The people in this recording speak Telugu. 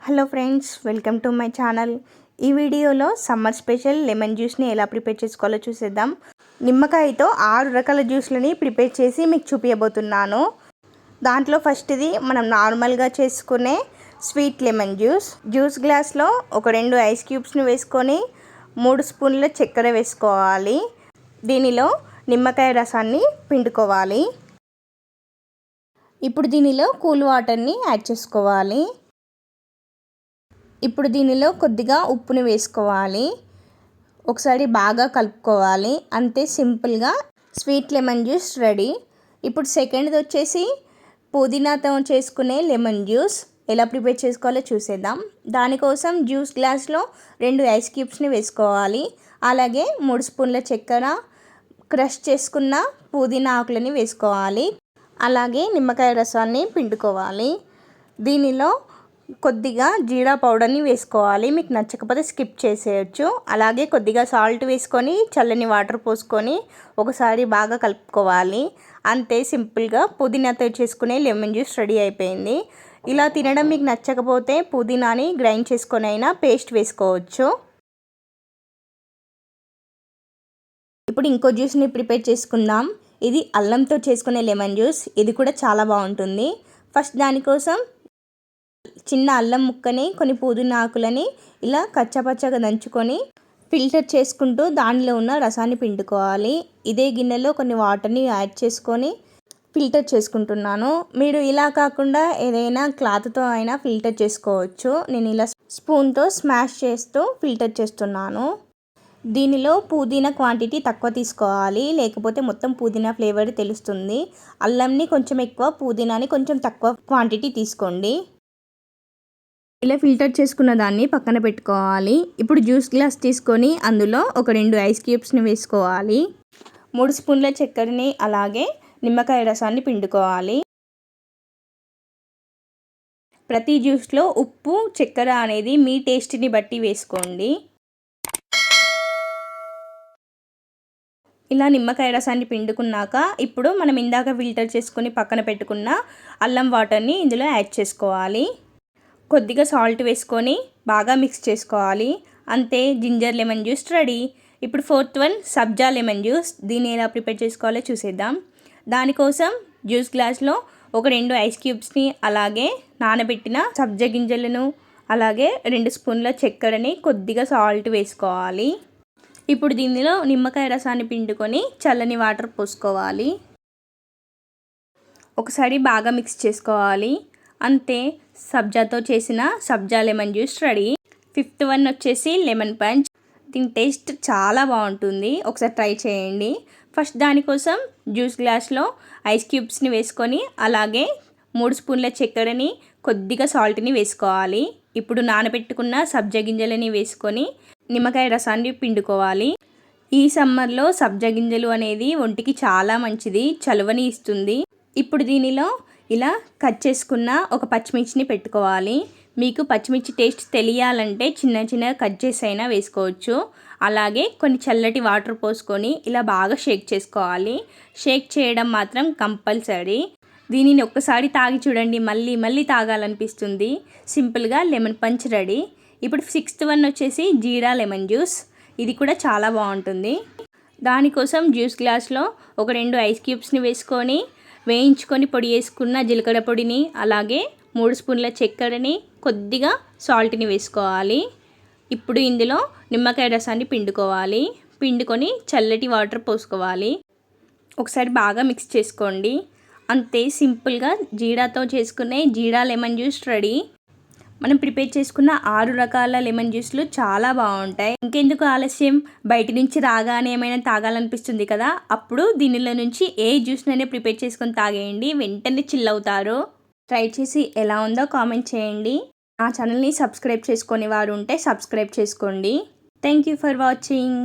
Hello friends welcome to my channel. ఈ వీడియోలో సమ్మర్ స్పెషల్ లెమన్ జ్యూస్ని ఎలా ప్రిపేర్ చేసుకోవాలో చూసేద్దాం. నిమ్మకాయతో ఆరు రకాల జ్యూస్లని ప్రిపేర్ చేసి మీకు చూపించబోతున్నాను దాంట్లో ఫస్ట్ది మనం నార్మల్గా చేసుకునే స్వీట్ లెమన్ జ్యూస్. జ్యూస్ గ్లాస్లో ఒక రెండు ఐస్ క్యూబ్స్ని వేసుకొని మూడు స్పూన్ల చక్కెర వేసుకోవాలి. దీనిలో నిమ్మకాయ రసాన్ని పిండుకోవాలి. ఇప్పుడు దీనిలో కూల్ వాటర్ని యాడ్ చేసుకోవాలి. ఇప్పుడు దీనిలో కొద్దిగా ఉప్పుని వేసుకోవాలి. ఒకసారి బాగా కలుపుకోవాలి. అంతే సింపుల్గా స్వీట్ లెమన్ జ్యూస్ రెడీ. ఇప్పుడు సెకండ్ది వచ్చేసి పుదీనాతో చేసుకునే లెమన్ జ్యూస్. ఎలా ప్రిపేర్ చేసుకోవాలో చూసేద్దాం. దానికోసం జ్యూస్ గ్లాస్లో రెండు ఐస్ క్యూబ్స్ని వేసుకోవాలి. అలాగే మూడు స్పూన్ల చక్కెర క్రష్ చేసుకున్న పుదీనా ఆకులని వేసుకోవాలి. అలాగే నిమ్మకాయ రసాన్ని పిండుకోవాలి. దీనిలో కొద్దిగా జీరా పౌడర్ని వేసుకోవాలి. మీకు నచ్చకపోతే స్కిప్ చేసేయచ్చు. అలాగే కొద్దిగా సాల్ట్ వేసుకొని చల్లని వాటర్ పోసుకొని ఒకసారి బాగా కలుపుకోవాలి. అంతే సింపుల్గా పుదీనాతో చేసుకునే లెమన్ జ్యూస్ రెడీ అయిపోయింది. ఇలా తినడం మీకు నచ్చకపోతే పుదీనాని గ్రైండ్ చేసుకొని అయినా పేస్ట్ వేసుకోవచ్చు. ఇప్పుడు ఇంకో జ్యూస్ని ప్రిపేర్ చేసుకుందాం. ఇది అల్లంతో చేసుకునే లెమన్ జ్యూస్. ఇది కూడా చాలా బాగుంటుంది. ఫస్ట్ దానికోసం చిన్న అల్లం ముక్కని కొన్ని పుదీనా ఆకులని ఇలా కచ్చపచ్చగా దంచుకొని ఫిల్టర్ చేసుకుంటూ దానిలో ఉన్న రసాన్ని పిండుకోవాలి. ఇదే గిన్నెలో కొన్ని వాటర్ని యాడ్ చేసుకొని ఫిల్టర్ చేసుకుంటున్నాను. మీరు ఇలా కాకుండా ఏదైనా క్లాత్తో అయినా ఫిల్టర్ చేసుకోవచ్చు. నేను ఇలా స్పూన్తో స్మాష్ చేస్తూ ఫిల్టర్ చేస్తున్నాను. దీనిలో పుదీనా క్వాంటిటీ తక్కువ తీసుకోవాలి. లేకపోతే మొత్తం పుదీనా ఫ్లేవర్ తెలుస్తుంది. అల్లంని కొంచెం ఎక్కువ పుదీనాని కొంచెం తక్కువ క్వాంటిటీ తీసుకోండి. ఇలా ఫిల్టర్ చేసుకున్న దాన్ని పక్కన పెట్టుకోవాలి. ఇప్పుడు జ్యూస్ గ్లాస్ తీసుకొని అందులో ఒక రెండు ఐస్ క్యూబ్స్ని వేసుకోవాలి. మూడు స్పూన్ల చక్కెరని అలాగే నిమ్మకాయ రసాన్ని పిండుకోవాలి. ప్రతి జ్యూస్లో ఉప్పు చక్కెర అనేది మీ టేస్ట్ని బట్టి వేసుకోండి. ఇలా నిమ్మకాయ రసాన్ని పిండుకున్నాక ఇప్పుడు మనం ఇందాక ఫిల్టర్ చేసుకొని పక్కన పెట్టుకున్న అల్లం వాటర్ని ఇందులో యాడ్ చేసుకోవాలి. కొద్దిగా సాల్ట్ వేసుకొని బాగా మిక్స్ చేసుకోవాలి. అంతే జింజర్ లెమన్ జ్యూస్ రెడీ. ఇప్పుడు ఫోర్త్ వన్ సబ్జా లెమన్ జ్యూస్. దీన్ని ఎలా ప్రిపేర్ చేసుకోవాలో చూసేద్దాం. దానికోసం జ్యూస్ గ్లాస్లో ఒక రెండు ఐస్ క్యూబ్స్ని అలాగే నానబెట్టిన సబ్జా గింజలను అలాగే రెండు స్పూన్ల చక్కెరని కొద్దిగా సాల్ట్ వేసుకోవాలి. ఇప్పుడు దీనిలో నిమ్మకాయ రసాన్ని పిండుకొని చల్లని వాటర్ పోసుకోవాలి. ఒకసారి బాగా మిక్స్ చేసుకోవాలి. అంతే సబ్జాతో చేసిన సబ్జా lemon juice ready. Fifth one వచ్చేసి లెమన్ పంచ్. దీని టేస్ట్ చాలా బాగుంటుంది. ఒకసారి ట్రై చేయండి. ఫస్ట్ దానికోసం జ్యూస్ గ్లాస్లో ఐస్ క్యూబ్స్ని వేసుకొని అలాగే మూడు స్పూన్ల చక్కెరని కొద్దిగా సాల్ట్ని వేసుకోవాలి. ఇప్పుడు నానబెట్టుకున్న సబ్జా గింజలని వేసుకొని నిమ్మకాయ రసాన్ని పిండుకోవాలి. ఈ సమ్మర్లో సబ్జా గింజలు అనేది ఒంటికి చాలా మంచిది చలువని ఇస్తుంది. ఇప్పుడు దీనిలో ఇలా కట్ చేసుకున్న ఒక పచ్చిమిర్చిని పెట్టుకోవాలి. మీకు పచ్చిమిర్చి టేస్ట్ తెలియాలంటే చిన్న చిన్న కట్ చేసి అయినా వేసుకోవచ్చు. అలాగే కొన్ని చల్లటి వాటర్ పోసుకొని ఇలా బాగా షేక్ చేసుకోవాలి. షేక్ చేయడం మాత్రం కంపల్సరీ. దీనిని ఒక్కసారి తాగి చూడండి. మళ్ళీ మళ్ళీ తాగాలనిపిస్తుంది. సింపుల్గా లెమన్ పంచ్ రెడీ. ఇప్పుడు సిక్స్త్ వన్ వచ్చేసి జీరా లెమన్ జ్యూస్. ఇది కూడా చాలా బాగుంటుంది. దానికోసం జ్యూస్ గ్లాస్లో ఒక రెండు ఐస్ క్యూబ్స్ని వేసుకొని వేయించుకొని పొడి వేసుకున్న జీలకర్ర పొడిని అలాగే మూడు స్పూన్ల చక్కెరని కొద్దిగా సాల్ట్ని వేసుకోవాలి. ఇప్పుడు ఇందులో నిమ్మకాయ రసాన్ని పిండుకోవాలి. పిండుకొని చల్లటి వాటర్ పోసుకోవాలి. ఒకసారి బాగా మిక్స్ చేసుకోండి. అంతే సింపుల్గా జీరాతో చేసుకునే జీరా లెమన్ జ్యూస్ రెడీ. మనం ప్రిపేర్ చేసుకున్న ఆరు రకాల లెమన్ జ్యూస్లు చాలా బాగుంటాయి. ఇంకెందుకు ఆలస్యం? బయట నుంచి రాగానే ఏమైనా తాగాలనిపిస్తుంది కదా? అప్పుడు దీనిలో నుంచి ఏ జ్యూస్నైనా ప్రిపేర్ చేసుకొని తాగేయండి. వెంటనే చిల్ అవుతారు. ట్రై చేసి ఎలా ఉందో కామెంట్ చేయండి. ఆ ఛానల్ని సబ్స్క్రైబ్ చేసుకునే వారు ఉంటే సబ్స్క్రైబ్ చేసుకోండి. Thank you for watching.